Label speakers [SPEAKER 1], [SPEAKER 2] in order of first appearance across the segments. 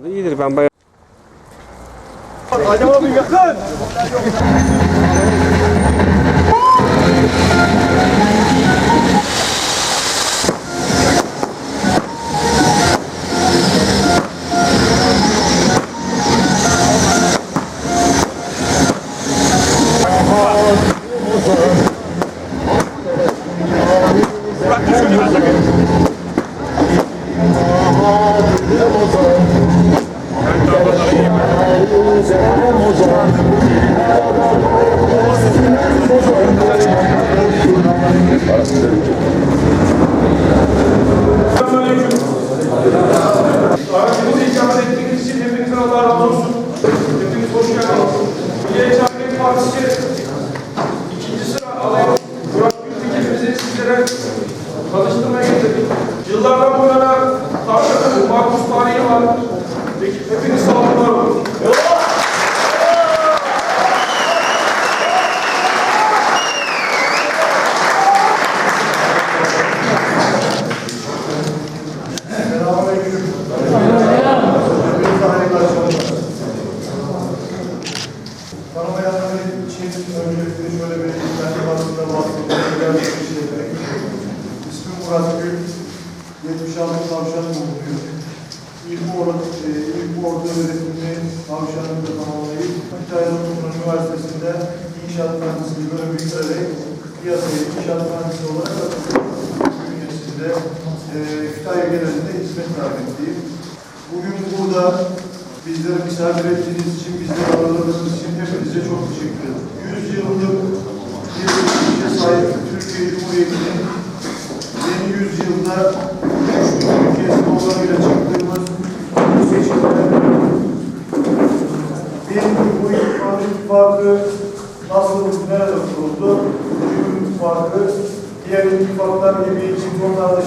[SPEAKER 1] İyidir ben bayağı.
[SPEAKER 2] Acaba bir yakın.
[SPEAKER 3] Davetimizi icabet ettiğiniz için razı olsun. Hepiniz hoş geldiniz. Milliyetçi Hareket Partisi ikinci sıra adayı Burak Gültekin'imizi sizlere tanıştırmaya getirdik. Yıllardan bu yana Tarkan'ın mahpus tarihi var. Hepiniz sağ olun.
[SPEAKER 2] İçin öncelikle şöyle bir kendi hakkında bahsedeyim. Gelmiş bir şey demek. İsmim Murat Gül. 76 tavşan bulunuyor. İlk ordu, e, ilk ordu öğretimini tavşanımda tamamlayıp Kütahya Umutlu Üniversitesi'nde inşaat mühendisliği bölümü bitirerek piyasaya inşaat mühendisi olarak atıldım. Bünyesinde e, Kütahya genelinde hizmet davetliyim. Bugün burada bizleri misafir ettiğiniz için, bizleri ağırladığınız için hepinize çok teşekkür ederim. 100 yıllık bir geçmişe sahip Türkiye Cumhuriyeti'nin yeni yüzyılda Türkiye sloganıyla çıktığımız bu seçimde bir bu ittifakı, nasıl, nerede kuruldu? Bu ittifakı diğer ittifaklar gibi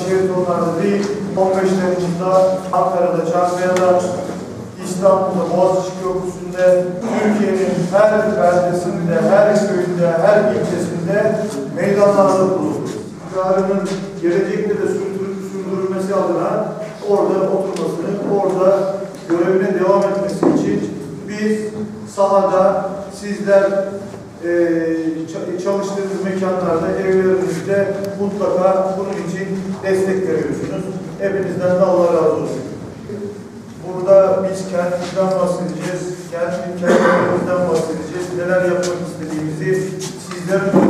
[SPEAKER 2] şehir konularda değil, 15 Temmuz'da Ankara'da, Çankaya'da, İstanbul'da, Boğaziçi Köprüsü'nde, Türkiye'nin her beldesinde, her köyünde, her ilçesinde meydanlarda bulundu. İktidarının gelecekte de sürdürülmesi adına orada oturmasını, orada görevine devam etmesi için biz sahada sizler ça- çalıştığınız mekanlarda, evlerinizde mutlaka bunun için destek veriyorsunuz. Hepinizden de Allah razı olsun. Kendimizden bahsedeceğiz, kendi kendimizden bahsedeceğiz, neler yapmak istediğimizi sizlerin